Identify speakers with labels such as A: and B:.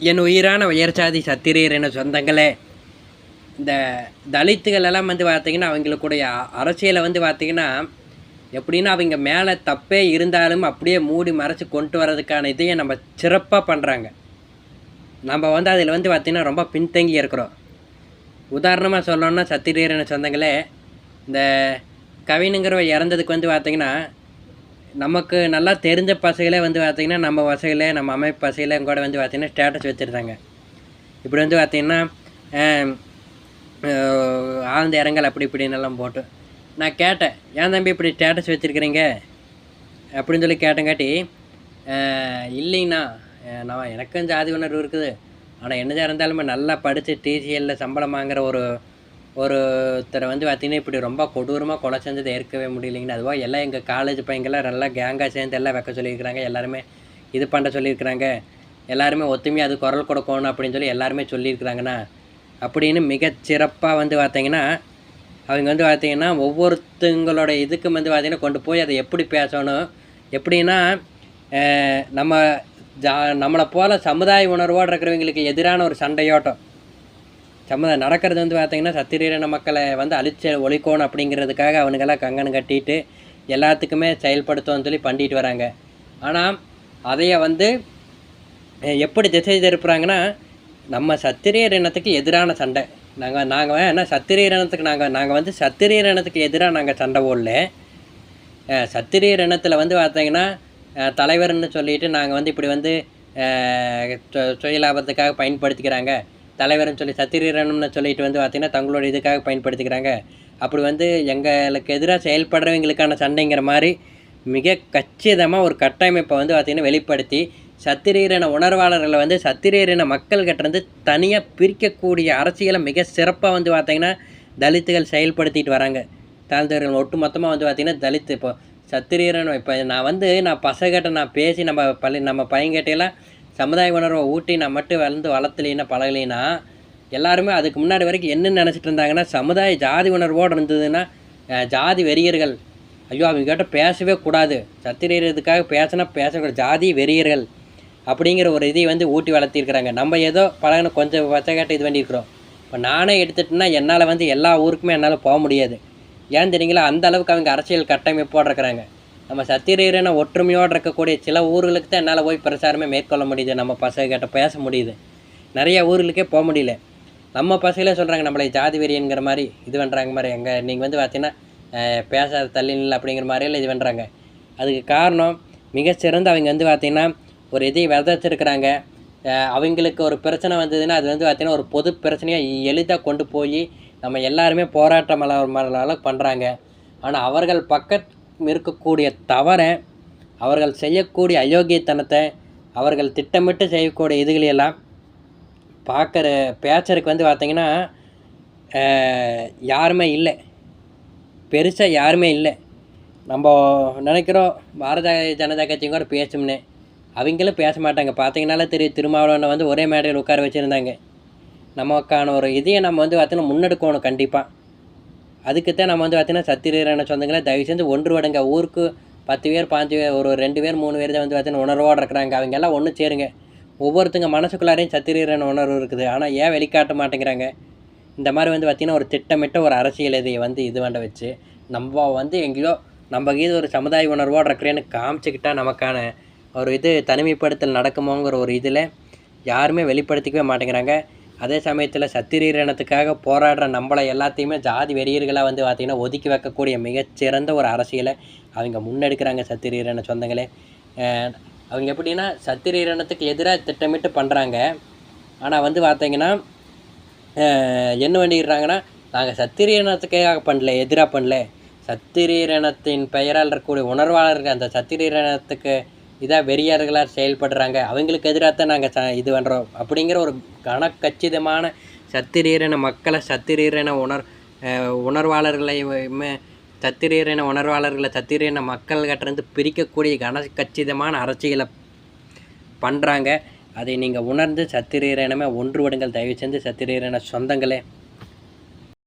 A: என் உயிரான உயர்சாதி சத்திரியர் என சொந்தங்களே இந்த தலித்துகள் எல்லாம் வந்து பார்த்திங்கன்னா அவங்களுக்குடைய அரசியலை வந்து பார்த்திங்கன்னா எப்படின்னா அவங்க மேலே தப்பே இருந்தாலும் அப்படியே மூடி மறைச்சி கொண்டு வர்றதுக்கான இதையை நம்ம சிறப்பாக பண்ணுறாங்க நம்ம வந்து அதில் வந்து பார்த்திங்கன்னா ரொம்ப பின்தங்கி இருக்கிறோம். உதாரணமாக சொல்லணும்னா சத்திரியரன சொந்தங்களே இந்த கவினுங்கிறவ இறந்ததுக்கு வந்து பார்த்திங்கன்னா நமக்கு நல்லா தெரிஞ்ச பசங்களே வந்து பார்த்திங்கன்னா நம்ம வசையில் நம்ம அமைப்பு பசங்களே கூட வந்து பார்த்திங்கன்னா ஸ்டேட்டஸ் வச்சுருந்தாங்க. இப்படி வந்து பார்த்திங்கன்னா ஆழ்ந்த இறங்கல் அப்படி இப்படின்னு எல்லாம் போட்டு. நான் கேட்டேன் ஏன் தம்பி இப்படி ஸ்டேட்டஸ் வச்சுருக்கிறீங்க? அப்படின்னு சொல்லி கேட்டங்காட்டி இல்லைங்கண்ணா நான் எனக்கும் ஜாதி உணர்வு இருக்குது. ஆனால் என்னதான் இருந்தாலுமே நல்லா படித்து டிசிஎல்லில் சம்பளம் வாங்குகிற ஒரு ஒருத்தரை வந்து பார்த்தீங்கன்னா இப்படி ரொம்ப கொடூரமாக கொலை செஞ்சதை ஏற்கவே முடியலைங்கன்னு. அதுவாக எல்லாம் எங்கள் காலேஜ் பையங்கள்லாம் நல்லா கேங்காக சேர்ந்து எல்லாம் வைக்க சொல்லியிருக்கிறாங்க. எல்லாருமே இது பண்ண சொல்லியிருக்கிறாங்க. எல்லாருமே ஒத்துமையாக அது குரல் கொடுக்கணும் அப்படின்னு சொல்லி எல்லாருமே சொல்லியிருக்கிறாங்கண்ணா. அப்படின்னு மிகச்சிறப்பாக வந்து பார்த்தீங்கன்னா அவங்க வந்து பார்த்தீங்கன்னா ஒவ்வொருத்தங்களோட இதுக்கும் வந்து பார்த்திங்கன்னா கொண்டு போய் அதை எப்படி பேசணும்? எப்படின்னா நம்ம ஜா நம்மளை போல் சமுதாய உணர்வோடு இருக்கிறவங்களுக்கு எதிரான ஒரு சண்டையோட்டம். சம்மதம் நடக்கிறது வந்து பார்த்தீங்கன்னா சத்திரியன மக்களை வந்து அழிச்ச ஒழிக்கணும் அப்படிங்கிறதுக்காக அவனுங்கெல்லாம் கங்கணம் கட்டிட்டு எல்லாத்துக்குமே செயல்படுத்தணும்னு சொல்லி பண்ணிட்டு வராங்க. ஆனால் அதைய வந்து எப்படி திசை திருப்புறாங்கன்னா நம்ம சத்திரியர் இனத்துக்கு எதிரான சண்டை. நாங்கள் நாங்கள் ஏன்னா சத்திரியர் இனத்துக்கு நாங்கள் நாங்கள் வந்து சத்திரியர் இனத்துக்கு எதிராக நாங்கள் சண்டை போடல. சத்திரியர் இனத்தில் வந்து பார்த்தீங்கன்னா தலைவர்னு சொல்லிட்டு நாங்கள் வந்து இப்படி வந்து சுயலாபத்துக்காக பயன்படுத்திக்கிறாங்க. தலைவர்னு சொல்லி சத்திரீரனம்னு சொல்லிட்டு வந்து பார்த்திங்கன்னா தங்களோட இதுக்காக பயன்படுத்திக்கிறாங்க. அப்படி வந்து எங்களுக்கு எதிராக செயல்படுறவங்களுக்கான சண்டைங்கிற மாதிரி மிக கச்சிதமாக ஒரு கட்டமைப்பை வந்து பார்த்திங்கன்னா வெளிப்படுத்தி சத்திரீரன உணர்வாளர்களை வந்து சத்திரீரன மக்கள்கிட்டருந்து தனியாக பிரிக்கக்கூடிய அரசியலை மிக சிறப்பாக வந்து பார்த்திங்கன்னா தலித்துகள் செயல்படுத்திட்டு வராங்க. தாழ்ந்தவர்கள் ஒட்டு மொத்தமாக வந்து பார்த்திங்கன்னா தலித்து இப்போ சத்திரீரன் இப்போ நான் வந்து நான் பசங்கிட்ட நான் பேசி நம்ம பள்ளி நம்ம பையன்கிட்டையெல்லாம் சமுதாய உணர்வை ஊட்டி நான் மட்டும் வளர்ந்து வளர்த்தலைன்னா பழகலைன்னா எல்லாருமே அதுக்கு முன்னாடி வரைக்கும் என்னென்னு நினச்சிட்டு இருந்தாங்கன்னா சமுதாய ஜாதி உணர்வோடு இருந்ததுன்னா ஜாதி வெறியர்கள். ஐயோ அவங்ககிட்ட பேசவே கூடாது. சத்திரியதுக்காக பேசினா பேசக்கூடாது. ஜாதி வெறியர்கள் அப்படிங்கிற ஒரு இதை வந்து ஊட்டி வளர்த்திருக்கிறாங்க. நம்ம ஏதோ பழகின கொஞ்சம் பச்சைக்காட்ட இது பண்ணியிருக்கிறோம். இப்போ நானே எடுத்துட்டேன்னா என்னால் வந்து எல்லா ஊருக்குமே என்னால் போக முடியாது. ஏன் தெரியுங்களா? அந்த அளவுக்கு அவங்க அரசியல் கட்டமைப்போடு இருக்கிறாங்க. நம்ம சத்திரீரன ஒற்றுமையோடு இருக்கக்கூடிய சில ஊர்களுக்கு தான் என்னால் போய் பிரச்சாரமே மேற்கொள்ள முடியுது. நம்ம பசங்க கிட்ட பேச முடியுது. நிறைய ஊர்களுக்கே போக முடியல. நம்ம பசங்களே சொல்கிறாங்க நம்மளை ஜாதி வெறியங்கிற மாதிரி இது பண்ணுறாங்க மாதிரி. எங்கே நீங்கள் வந்து பார்த்தீங்கன்னா பேசாத தள்ளினில் அப்படிங்கிற மாதிரியெல்லாம் இது பண்ணுறாங்க அதுக்கு காரணம் மிகச்சிறந்த அவங்க வந்து பார்த்திங்கன்னா ஒரு இதை விதைச்சிருக்கிறாங்க அவங்களுக்கு ஒரு பிரச்சனை வந்ததுன்னா அது வந்து பார்த்திங்கன்னா ஒரு பொது பிரச்சனையாக எளிதாக கொண்டு போய் நம்ம எல்லாருமே போராட்டம் மலர் பண்ணுறாங்க ஆனால் அவர்கள் பக்கத் இருக்கக்கூடிய தவறை அவர்கள் செய்யக்கூடிய அயோக்கியத்தனத்தை அவர்கள் திட்டமிட்டு செய்யக்கூடிய இதுகளையெல்லாம் பார்க்குற பேச்சருக்கு வந்து பார்த்திங்கன்னா யாருமே இல்லை. பெருசாக யாருமே இல்லை. நம்ம நினைக்கிறோம் பாரத ஜனதா கட்சியும் கூட பேசும்னு. அவங்களும் பேச மாட்டாங்க. பார்த்தீங்கனாலே தெரியும் திருமாவளவனை வந்து ஒரே மேடையில் உட்கார வச்சுருந்தாங்க. நமக்கான ஒரு இதையை நம்ம வந்து பார்த்தீங்கன்னா முன்னெடுக்கணும் கண்டிப்பாக அதுக்குத்தான் நம்ம வந்து பார்த்தீங்கன்னா சத்திரியரான சொந்தங்களை தயவு செஞ்சு ஒன்று விடுங்க. ஊருக்கு பத்து பேர் பாஞ்சு பேர் ஒரு ரெண்டு பேர் மூணு பேர் தான் வந்து பார்த்தீங்கன்னா உணர்வோடு இருக்கிறாங்க. அவங்க எல்லாம் ஒன்று சேருங்க. ஒவ்வொருத்தங்க மனசுக்குள்ளாரையும் சத்திரியரான உணர்வு இருக்குது. ஆனால் ஏன் வெளிக்காட்ட மாட்டேங்கிறாங்க? இந்த மாதிரி வந்து பார்த்திங்கன்னா ஒரு திட்டமிட்ட ஒரு அரசியல் இதை வந்து இது பண்ண வச்சு நம்ம வந்து எங்கேயோ நம்ம கீது ஒரு சமுதாய உணர்வோடு இருக்கிறேன்னு காமிச்சிக்கிட்டால் நமக்கான ஒரு இது தனிமைப்படுத்தல் நடக்குமோங்கிற ஒரு இதில் யாருமே வெளிப்படுத்திக்கவே மாட்டேங்கிறாங்க. அதே சமயத்தில் சத்திரீரணத்துக்காக போராடுற நம்மளை எல்லாத்தையுமே ஜாதி வெறியர்களாக வந்து பார்த்திங்கன்னா ஒதுக்கி வைக்கக்கூடிய மிகச்சிறந்த ஒரு அரசியலை அவங்க முன்னெடுக்கிறாங்க சத்திரீரண சொந்தங்களே. அவங்க எப்படின்னா சத்திரீரணத்துக்கு எதிராக திட்டமிட்டு பண்ணுறாங்க ஆனால் வந்து பார்த்தீங்கன்னா என்ன பண்ணிடுறாங்கன்னா நாங்கள் சத்திரீரணத்துக்காக பண்ணல எதிராக பண்ணல. சத்திரீரணத்தின் பெயரால் இருக்கக்கூடிய உணர்வாளர்கள் அந்த சத்திரீரணத்துக்கு இதாக வெறியர்களாக செயல்படுறாங்க. அவங்களுக்கு எதிராக தான் நாங்கள் ச இது பண்ணுறோம் அப்படிங்கிற ஒரு கனக்கச்சிதமான சத்திரீரன மக்களை சத்திரீரன உணர் உணர்வாளர்களையுமே சத்திரீரன உணர்வாளர்களை சத்திரீரன மக்கள்கிட்டருந்து பிரிக்கக்கூடிய கனக்கச்சிதமான அரசியலை பண்ணுறாங்க அதை நீங்கள் உணர்ந்து சத்திரீரனமே ஒன்றுவிடுங்கள் தயவு செஞ்சு சத்திரீரன சொந்தங்களே.